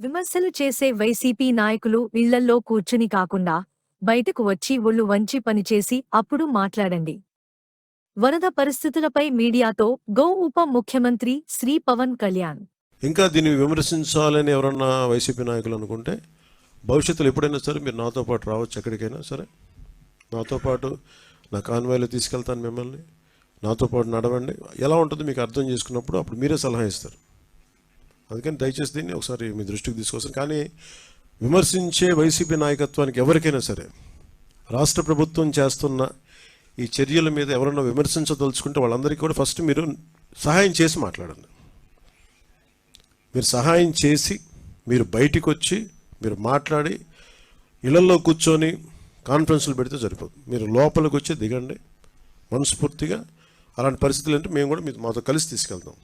విమర్శలు చేసే వైసీపీ నాయకులు ఇళ్ళల్లో కూర్చుని కాకుండా బయటకు వచ్చి ఒళ్ళు వంచి పనిచేసి అప్పుడు మాట్లాడండి. వరద పరిస్థితులపై మీడియాతో గో ఉప ముఖ్యమంత్రి శ్రీ పవన్ కళ్యాణ్. ఇంకా దీన్ని విమర్శించాలని ఎవరన్నా వైసీపీ నాయకులు అనుకుంటే భవిష్యత్తులో ఎప్పుడైనా సరే మీరు నాతో పాటు రావచ్చు ఎక్కడికైనా సరే. నాతో పాటు నా కాన్వాయ్లో తీసుకెళ్తాను మిమ్మల్ని. నాతో పాటు నడవండి. ఎలా ఉంటుందో మీకు అర్థం చేసుకున్నప్పుడు అప్పుడు మీరే సలహా ఇస్తారు. అందుకని దయచేసి దీన్ని ఒకసారి మీ దృష్టికి తీసుకొస్తాను. కానీ విమర్శించే వైసీపీ నాయకత్వానికి ఎవరికైనా సరే రాష్ట్ర ప్రభుత్వం చేస్తున్న ఈ చర్యల మీద ఎవరన్నా విమర్శించదలుచుకుంటే వాళ్ళందరికీ కూడా ఫస్ట్ మీరు సహాయం చేసి మాట్లాడండి. మీరు సహాయం చేసి మీరు బయటికి వచ్చి మీరు మాట్లాడి ఇళ్ళలో కూర్చొని కాన్ఫరెన్స్లు పెడితే సరిపోదు. మీరు లోపలికి వచ్చి దిగండి. మనస్ఫూర్తిగా అలాంటి పరిస్థితులు అంటే మేము కూడా మీతో మాతో కలిసి తీసుకెళ్తాం.